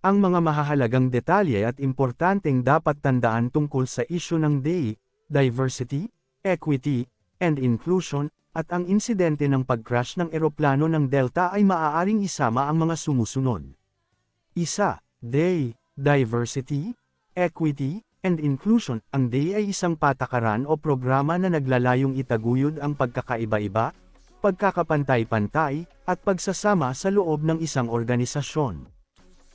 Ang mga mahahalagang detalye at importanteng dapat tandaan tungkol sa isyu ng DEI, diversity, equity, and inclusion, at ang insidente ng pag-crash ng eroplano ng Delta ay maaaring isama ang mga sumusunod. Isa, DEI, diversity, equity, and inclusion. Ang DEI ay isang patakaran o programa na naglalayong itaguyod ang pagkakaiba-iba, pagkakapantay-pantay, at pagsasama sa loob ng isang organisasyon.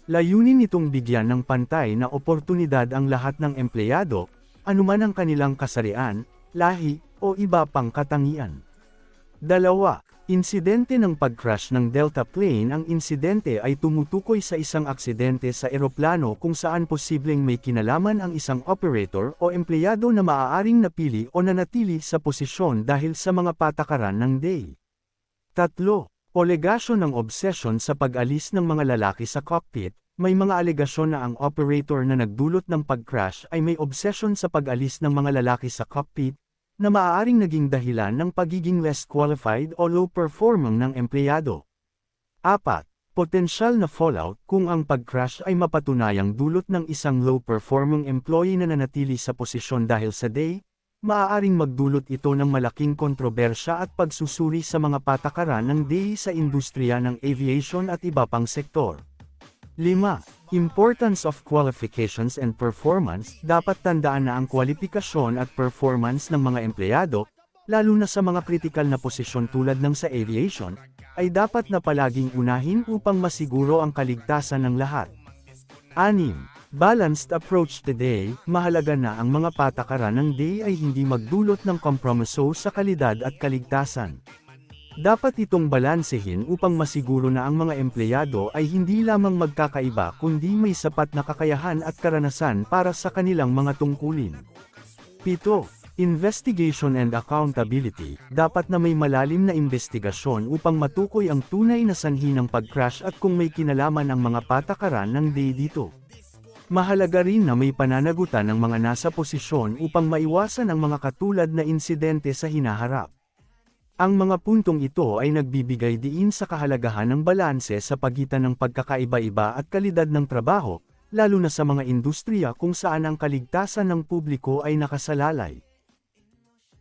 Layunin nitong bigyan ng pantay na oportunidad ang lahat ng empleyado, anuman ang kanilang kasarian, lahi, o iba pang katangian. Dalawa, insidente ng pag-crash ng Delta plane Ang insidente ay tumutukoy sa isang aksidente sa eroplano kung saan posibleng may kinalaman ang isang operator o empleyado na maaaring napili o nanatili sa posisyon dahil sa mga patakaran ng DEI. Tatlo, Olegasyon ng obsession sa pag-alis ng mga lalaki sa cockpit, may mga alegasyon na ang operator na nagdulot ng pag-crash ay may obsession sa pag-alis ng mga lalaki sa cockpit, na maaaring naging dahilan ng pagiging less qualified o low performing ng empleyado. Apat, Potensyal na fallout kung ang pag-crash ay mapatunayang dulot ng isang low-performing employee na nanatili sa posisyon dahil sa day, maaaring magdulot ito ng malaking kontrobersya at pagsusuri sa mga patakaran ng DEI sa industriya ng aviation at iba pang sektor. 5. Importance of qualifications and performance Dapat tandaan na ang kwalifikasyon at performance ng mga empleyado, lalo na sa mga kritikal na posisyon tulad ng sa aviation, ay dapat na palaging unahin upang masiguro ang kaligtasan ng lahat. 6. Balanced approach today, mahalaga na ang mga patakaran ng DEI ay hindi magdulot ng kompromiso sa kalidad at kaligtasan. Dapat itong balansehin upang masiguro na ang mga empleyado ay hindi lamang magkakaiba kundi may sapat na kakayahan at karanasan para sa kanilang mga tungkulin. 7. Investigation and accountability, dapat na may malalim na investigasyon upang matukoy ang tunay na sanhi ng pag-crash at kung may kinalaman ang mga patakaran ng DEI dito. Mahalaga rin na may pananagutan ng mga nasa posisyon upang maiwasan ang mga katulad na insidente sa hinaharap. Ang mga puntong ito ay nagbibigay diin sa kahalagahan ng balanse sa pagitan ng pagkakaiba-iba at kalidad ng trabaho, lalo na sa mga industriya kung saan ang kaligtasan ng publiko ay nakasalalay.